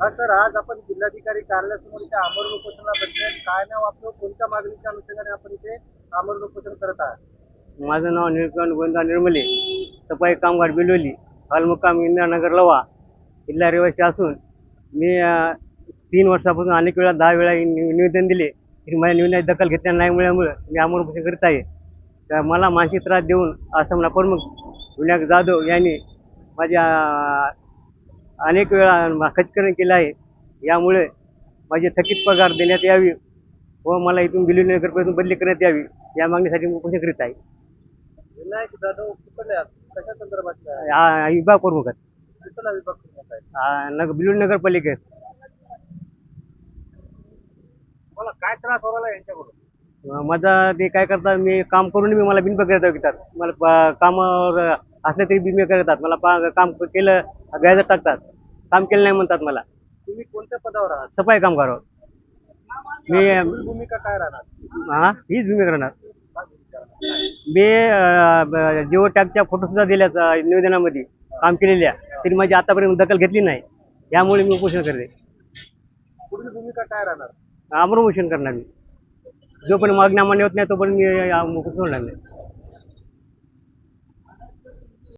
हा सर आज आपण जिल्हाधिकारी कार्यालयासमोर इथे आमरण उपोषणाला बसले आहेत. काय नाव आपलं? कोणत्या मागणीच्या अनुषंगाने आपण इथे आमरण उपोषण करत आहात? माझं नाव निळकंठ गोविंदा निर्मले. सफाई कामगार बिलोली मुक्काम इंदिरानगर लवा जिल्हा रहिवासी असून मी अं, तीन वर्षापासून अनेक वेळा दहा वेळा नि- निवेदन दिले. तरी माझ्या निवेदनाची दखल घेतल्या नाही मिळाल्यामुळे मी अमरपोषण करीत आहे. तर मला मानसिक त्रास देऊन आस्थापना प्रमुख विनायक जाधव यांनी माझ्या अं, अनेक वेळा खचकरण केलं आहे. यामुळे माझी थकीत पगार देण्यात यावी व मला इथून बिलोली नगरपासून बदली करण्यात यावी या मागणीसाठी मी उपोषण करीत आहे. विभाग प्रमुख नगर बिलोली नगरपालिकेत मला काय त्रास व्हायला यांच्याकडून? माझा ते काय करतात मी काम करून मी मला बिनपगार घेतात मला कामावर असले तरी बिन करतात मला काम केलं व्याजात टाकतात. काम केलं नाही म्हणतात मला. तुम्ही कोणत्या पदावर आहात? सफाई कामगार मी आपली भूमिका काय राहणार? हा? हीच भूमिका करणार मी अं, ब- जिओ टॅगच्या फोटो सुद्धा दिल्यात अं, निवेदनामध्ये काम केलेल्या. तरी माझी आतापर्यंत दखल घेतली नाही. यामुळे मी उपोषण करते. पुढील भूमिका काय राहणार? आमरण उपोषण करणार मी. जोपर्यंत मागण्या मान्य होत नाही तोपर्यंत मी अं, उपोषण सोडणार नाही.